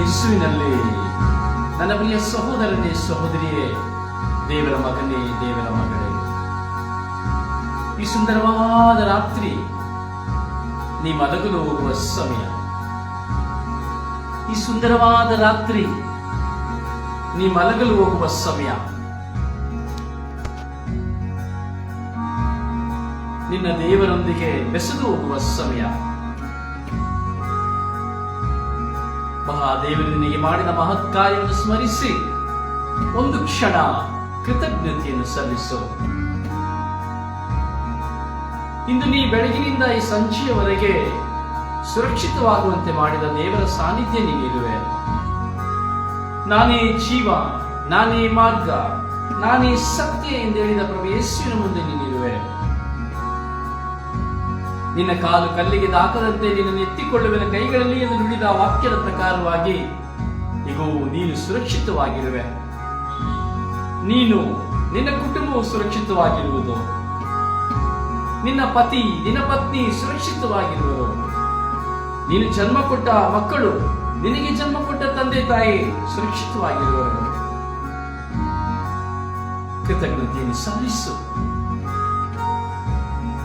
ಯೇಸುವಿನಲ್ಲಿ ನನ್ನ ಪ್ರಿಯ ಸಹೋದರನೇ, ಸಹೋದರಿಯೇ, ದೇವರ ಮಗನೇ, ದೇವರ ಮಗಳೇ. ಈ ಸುಂದರವಾದ ರಾತ್ರಿ ನೀ ಮಲಗಲು ಹೋಗುವ ಸಮಯ. ಈ ಸುಂದರವಾದ ರಾತ್ರಿ ನೀ ಮಲಗಲು ಹೋಗುವ ಸಮಯ. ನಿನ್ನ ದೇವರೊಂದಿಗೆ ಬೆಸೆದು ಹೋಗುವ ಸಮಯ. ಮಹಾದೇವರು ನಿನಗೆ ಮಾಡಿದ ಮಹತ್ ಕಾರ್ಯವನ್ನು ಸ್ಮರಿಸಿ ಒಂದು ಕ್ಷಣ ಕೃತಜ್ಞತೆಯನ್ನು ಸಲ್ಲಿಸು. ಇಂದು ನೀ ಬೆಳಗಿನಿಂದ ಈ ಸಂಜೆಯವರೆಗೆ ಸುರಕ್ಷಿತವಾಗುವಂತೆ ಮಾಡಿದ ದೇವರ ಸಾನ್ನಿಧ್ಯ ನೀನಿರುವೆ ನಾನೇ ಜೀವ, ನಾನೇ ಮಾರ್ಗ, ನಾನೇ ಸತ್ಯ ಎಂದು ಹೇಳಿದ ಪ್ರಭು ಯೇಸುವಿನ ಮುಂದೆ ನೀನಿರುವೆ ನಿನ್ನ ಕಾಲು ಕಲ್ಲಿಗೆ ತಾಕದಂತೆ ನಿನ್ನನ್ನು ಎತ್ತಿಕೊಳ್ಳುವಿನ ಕೈಗಳಲ್ಲಿ ಎಂದು ನುಡಿದ ವಾಕ್ಯದ ಪ್ರಕಾರವಾಗಿ, ಇಗೋ, ನೀನು ಸುರಕ್ಷಿತವಾಗಿರುವೆ. ನೀನು, ನಿನ್ನ ಕುಟುಂಬವು ಸುರಕ್ಷಿತವಾಗಿರುವುದು. ನಿನ್ನ ಪತಿ, ನಿನ್ನ ಪತ್ನಿ ಸುರಕ್ಷಿತವಾಗಿರುವರು. ನೀನು ಜನ್ಮ ಕೊಟ್ಟ ಮಕ್ಕಳು, ನಿನಗೆ ಜನ್ಮ ಕೊಟ್ಟ ತಂದೆ ತಾಯಿ ಸುರಕ್ಷಿತವಾಗಿರುವರು. ಕೃತಜ್ಞತೆಯನ್ನು ಸಲ್ಲಿಸು.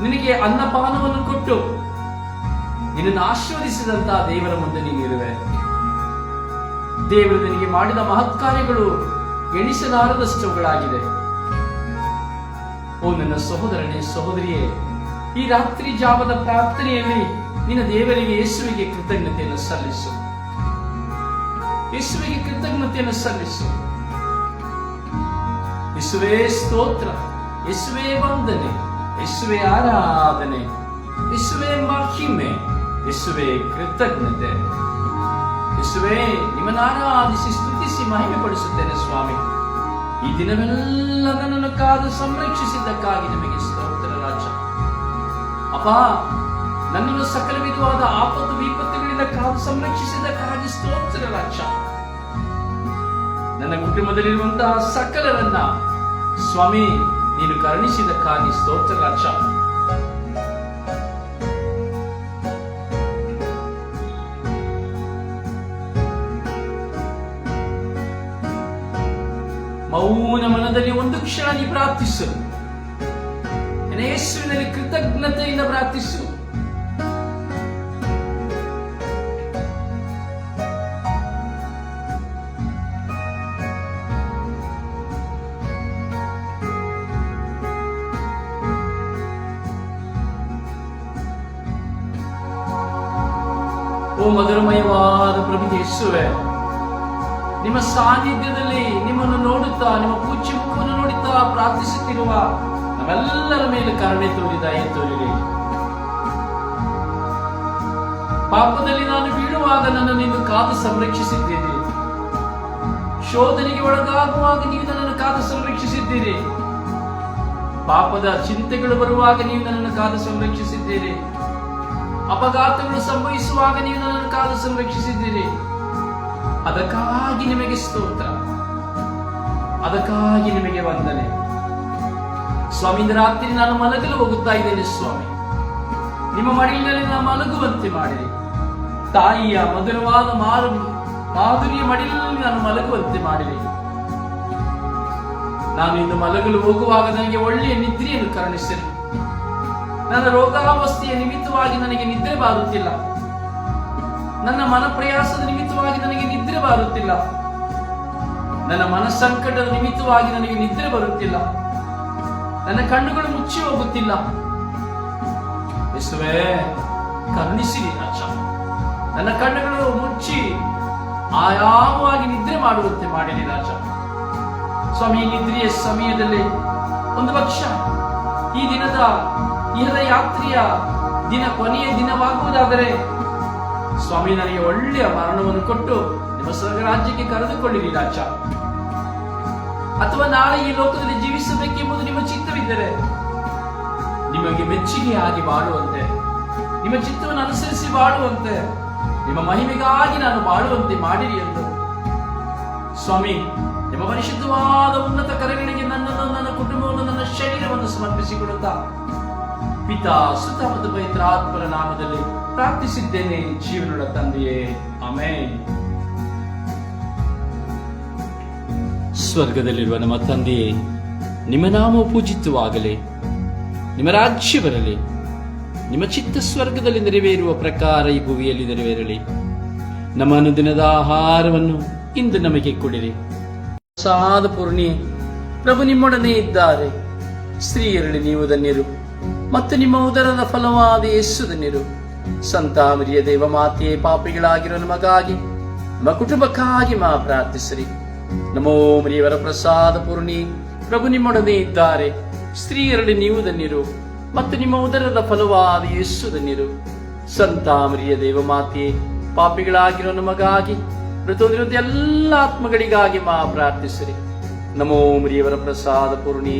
ನಿನಗೆ ಅನ್ನಪಾನವನ್ನು ಕೊಟ್ಟು ನಿನ್ನನ್ನು ಆಶೀರ್ವದಿಸಿದಂತಹ ದೇವರ ಮುಂದೆ ನೀನಿರುವೆ ದೇವರು ನಿನಗೆ ಮಾಡಿದ ಮಹತ್ಕಾರ್ಯಗಳು ಎಣಿಸಲಾರದಷ್ಟುಗಳಾಗಿದೆ ಓ ನನ್ನ ಸಹೋದರನೇ ಸಹೋದರಿಯೇ, ಈ ರಾತ್ರಿ ಜಾವದ ಪ್ರಾರ್ಥನೆಯಲ್ಲಿ ನಿನ್ನ ದೇವರಿಗೆ ಯೇಸುವಿಗೆ ಕೃತಜ್ಞತೆಯನ್ನು ಸಲ್ಲಿಸು. ಯೇಸುವಿಗೆ ಕೃತಜ್ಞತೆಯನ್ನು ಸಲ್ಲಿಸು. ಯೇಸುವೇ ಸ್ತೋತ್ರ, ಯೇಸುವೇ ವಂದನೆ. ಯೇಸುವೆ ಆರಾಧನೆ, ಯೇಸುವೆ ಮಹಿಮೆ ಯೇಸುವೆ ಕೃತಜ್ಞತೆ. ಯೇಸುವೆ, ನಿಮ್ಮನ್ನು ಆರಾಧಿಸಿ ಸ್ತುತಿಸಿ ಮಹಿಮೆ ಪಡಿಸುತ್ತೇನೆ ಸ್ವಾಮಿ. ಈ ದಿನವೆಲ್ಲ ನನ್ನನ್ನು ಕಾದು ಸಂರಕ್ಷಿಸಿದ್ದಕ್ಕಾಗಿ ನಿಮಗೆ ಸ್ತೋತ್ರ ರಾಜ. ಅಪ್ಪ, ನನ್ನನ್ನು ಸಕಲ ವಿಧವಾದ ಆಪತ್ತು, ವಿಪತ್ತುಗಳಿಂದ ಕಾದು ಸಂರಕ್ಷಿಸಿದ್ದಕ್ಕಾಗಿ ಸ್ತೋತ್ರ ರಾಜ. ನನ್ನ ಕುಟುಂಬದಲ್ಲಿರುವಂತಹ ಸಕಲರನ್ನ, ಸ್ವಾಮಿ ನೀನು ಕರುಣಿಸಿದಕ್ಕಾಗಿ ಸ್ತೋತ್ರ ರಾಜ ಮೌನ ಮನದಲ್ಲಿ ಒಂದು ಕ್ಷಣ ನೀ ಪ್ರಾರ್ಥಿಸು. ಯೇಸುವಿನಲ್ಲಿ ಕೃತಜ್ಞತೆಯಿಂದ ಪ್ರಾರ್ಥಿಸು. ಪ್ರಭು ಯೇಸುವೆ, ನಿಮ್ಮ ಸಾನ್ನಿಧ್ಯದಲ್ಲಿ ನಿಮ್ಮನ್ನು ನೋಡುತ್ತಾ, ನಿಮ್ಮ ಪೂಜ್ಯ ಮುಖವನ್ನು ನೋಡುತ್ತಾ ಪ್ರಾರ್ಥಿಸುತ್ತಿರುವ ನಮ್ಮೆಲ್ಲರ ಮೇಲೆ ಕರುಣೆ ತೋರಿದ ತೋರಿರಿ. ಪಾಪದಲ್ಲಿ ನಾನು ಬೀಳುವಾಗ ನನ್ನನ್ನು ನೀನು ಕಾದು ಸಂರಕ್ಷಿಸಿದ್ದೀರಿ. ಶೋಧನೆಗೆ ಒಳಗಾಗುವಾಗ ನೀವು ನನ್ನನ್ನು ಕಾದು ಸಂರಕ್ಷಿಸಿದ್ದೀರಿ. ಪಾಪದ ಚಿಂತೆಗಳು ಬರುವಾಗ ನೀವು ನನ್ನನ್ನು ಕಾದು ಸಂರಕ್ಷಿಸಿದ್ದೀರಿ. ಅಪಘಾತಗಳು ಸಂಭವಿಸುವಾಗ ನೀವು ನನ್ನನ್ನು ಕಾದು ಸಂರಕ್ಷಿಸಿದ್ದೀರಿ. ಅದಕ್ಕಾಗಿ ನಿಮಗೆ ಸ್ತೋತ್ರ. ಅದಕ್ಕಾಗಿ ನಿಮಗೆ ವಂದನೆ. ಸ್ವಾಮಿ ರಾತ್ರಿ ನಾನು ಮಲಗಲು ಹೋಗುತ್ತಾ ಇದ್ದೇನೆ ಸ್ವಾಮಿ. ನಿಮ್ಮ ಮಡಿಲಿನಲ್ಲಿ ನಾನು ಮಲಗುವಂತೆ ಮಾಡಿರಿ. ತಾಯಿಯ ಮಧುರವಾದ ಮಾರು, ಮಾಧುರಿಯ ಮಡಿಲಿನಲ್ಲಿ ನಾನು ಮಲಗುವಂತೆ ಮಾಡಿರಿ. ನಾನು ಇಂದು ಮಲಗಲು ಹೋಗುವಾಗ ನನಗೆ ಒಳ್ಳೆಯ ನಿದ್ರೆಯನ್ನು ಕರುಣಿಸಿರಿ ನನ್ನ ರೋಗಾವಸ್ಥೆಯ ನಿಮಿತ್ತವಾಗಿ ನನಗೆ ನಿದ್ರೆ ಬಾರುತ್ತಿಲ್ಲ. ನನ್ನ ಮನ ಪ್ರಯಾಸದ ನಿಮಿತ್ತವಾಗಿ ನನಗೆ ನಿದ್ರೆ ಬಾರುತ್ತಿಲ್ಲ. ನನ್ನ ಮನಸ್ಸಂಕಟದ ನಿಮಿತ್ತವಾಗಿ ನನಗೆ ನಿದ್ರೆ ಬರುತ್ತಿಲ್ಲ. ನನ್ನ ಕಣ್ಣುಗಳು ಮುಚ್ಚಿ ಹೋಗುತ್ತಿಲ್ಲ. ಕರುಣಿಸಿರಿ ಅಚ್ಚ ನನ್ನ ಕಣ್ಣುಗಳು ಮುಚ್ಚಿ ಆಯಾಮವಾಗಿ ನಿದ್ರೆ ಮಾಡುವಂತೆ ಮಾಡಿರಿ ರಾಜ. ಸ್ವಾಮಿ ನಿದ್ರೆಯ ಸಮಯದಲ್ಲಿ ಒಂದು ಪಕ್ಷ ಈ ದಿನದ ಯಾತ್ರೆಯ ದಿನ ಕೊನೆಯ ದಿನವಾಗುವುದಾದರೆ ಸ್ವಾಮಿ ನನಗೆ ಒಳ್ಳೆಯ ಮರಣವನ್ನು ಕೊಟ್ಟು ನಿಮ್ಮ ಸ್ವರ್ಗ ರಾಜ್ಯಕ್ಕೆ ಕರೆದುಕೊಳ್ಳಿರಿ ರಾಜ. ಅಥವಾ ನಾಳೆ ಈ ಲೋಕದಲ್ಲಿ ಜೀವಿಸಬೇಕೆಂಬುದು ನಿಮ್ಮ ಚಿತ್ತವಿದ್ದರೆ ನಿಮಗೆ ಮೆಚ್ಚುಗೆಯಾಗಿ ಬಾಳುವಂತೆ, ನಿಮ್ಮ ಚಿತ್ತವನ್ನು ಅನುಸರಿಸಿ ಬಾಳುವಂತೆ, ನಿಮ್ಮ ಮಹಿಮೆಗಾಗಿ ನಾನು ಬಾಳುವಂತೆ ಮಾಡಿರಿ ಎಂದು ಸ್ವಾಮಿ, ನಿಮ್ಮ ಪರಿಶುದ್ಧವಾದ ಉನ್ನತ ಕರೆಗಳಿಗೆ ನನ್ನನ್ನು ನನ್ನ ಕುಟುಂಬವನ್ನು ನನ್ನ ಶರೀರವನ್ನು ಸಮರ್ಪಿಸಿಕೊಡುತ್ತಾ ಪಿತಾ ಸುತ ಮತ್ತು ನಾಮದಲ್ಲಿ ಪ್ರಾರ್ಥಿಸಿದ್ದೇನೆ ಜೀವನದ ತಂದೆಯೇ. ಆಮೇನ್. ಸ್ವರ್ಗದಲ್ಲಿರುವ ನಮ್ಮ ತಂದೆಯೇ, ನಿಮ್ಮ ನಾಮ ಪೂಜಿತವಾಗಲಿ, ನಿಮ್ಮ ರಾಜ್ಯ ಬರಲಿ, ನಿಮ್ಮ ಚಿತ್ತ ಸ್ವರ್ಗದಲ್ಲಿ ನೆರವೇರುವ ಪ್ರಕಾರ ಈ ಭುವಿಯಲ್ಲಿ ನೆರವೇರಲಿ. ನಮ್ಮ ಅನುದಿನದ ಆಹಾರವನ್ನು ಇಂದು ನಮಗೆ ಕೊಡಿರಿ. ಸಾದ ಪೂರ್ಣಿ, ಪ್ರಭು ನಿಮ್ಮೊಡನೆ ಇದ್ದಾರೆ. ಸ್ತ್ರೀಯರಲ್ಲಿ ನೀವು ಧನ್ಯರು. ಮತ್ತು ನಿಮ್ಮ ಉದರದ ಫಲವಾದ ಯೇಸು ಧನ್ಯರು ಸಂತಾಮರಿಯ ದೇವ ಮಾತೆಯೇ ಪಾಪಿಗಳಾಗಿರೋ ನಮಗಾಗಿ, ನಮ್ಮ ಕುಟುಂಬಕ್ಕಾಗಿ ಮಾ ಪ್ರಾರ್ಥಿಸಿರಿ. ನಮೋ ಮರಿಯವರ ಪ್ರಸಾದ ಪೂರ್ಣಿ, ಪ್ರಭು ನಿಮ್ಮೊಡನೆ ಇದ್ದಾರೆ. ಸ್ತ್ರೀಯರಲ್ಲಿ ನೀವು ಧನ್ಯರು ಮತ್ತು ನಿಮ್ಮ ಉದರದ ಫಲವಾದ ಯೇಸು ಧನ್ಯರು ಸಂತಾಮರಿಯ ದೇವ ಮಾತೆಯೇ ಪಾಪಿಗಳಾಗಿರೋ ನಮಗಾಗಿ ಮೃತೊಂದಿರುವಂತ ಎಲ್ಲ ಆತ್ಮಗಳಿಗಾಗಿ ಮಾ ಪ್ರಾರ್ಥಿಸಿರಿ. ನಮೋ ಮರಿಯವರ ಪ್ರಸಾದ ಪೂರ್ಣಿ,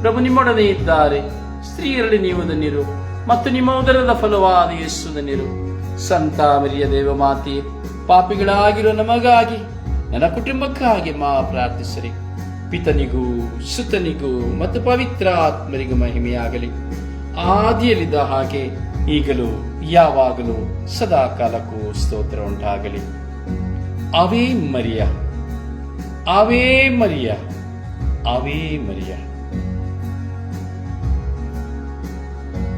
ಪ್ರಭು ನಿಮ್ಮೊಡನೆ ಇದ್ದಾರೆ. ಸ್ತ್ರೀಯರಲ್ಲಿ ನೀವು ಧನ್ಯರು ಮತ್ತು ನಿಮ್ಮ ಉದರದ ಫಲವಾದ ಯೇಸು ಧನ್ಯರು ಸಂತ ಮರಿಯ ದೇವ ಮಾತಿ ಪಾಪಿಗಳಾಗಿರೋ ನಮಗಾಗಿ, ನನ್ನ ಕುಟುಂಬಕ್ಕಾಗಿ ಮಾ ಪ್ರಾರ್ಥಿಸರಿ. ಪಿತನಿಗೂ, ಸುತನಿಗೂ ಮತ್ತು ಪವಿತ್ರ ಆತ್ಮರಿಗೂ ಮಹಿಮೆಯಾಗಲಿ. ಆದಿಯಲ್ಲಿದ್ದ ಹಾಗೆ ಈಗಲೂ, ಯಾವಾಗಲೂ ಸದಾ ಕಾಲಕ್ಕೂ ಸ್ತೋತ್ರ ಉಂಟಾಗಲಿ. ಅವೇ ಮರಿಯ. ಅವೇ ಮರಿಯ. ಅವೇ ಮರಿಯ.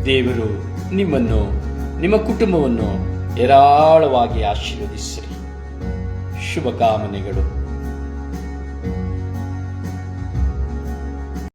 ದೇವರು ನಿಮ್ಮನ್ನು ನಿಮ್ಮ ಕುಟುಂಬವನ್ನು ಹೇರಾಳವಾಗಿ ಆಶೀರ್ವದಿಸಿರಿ. ಶುಭಕಾಮನೆಗಳು.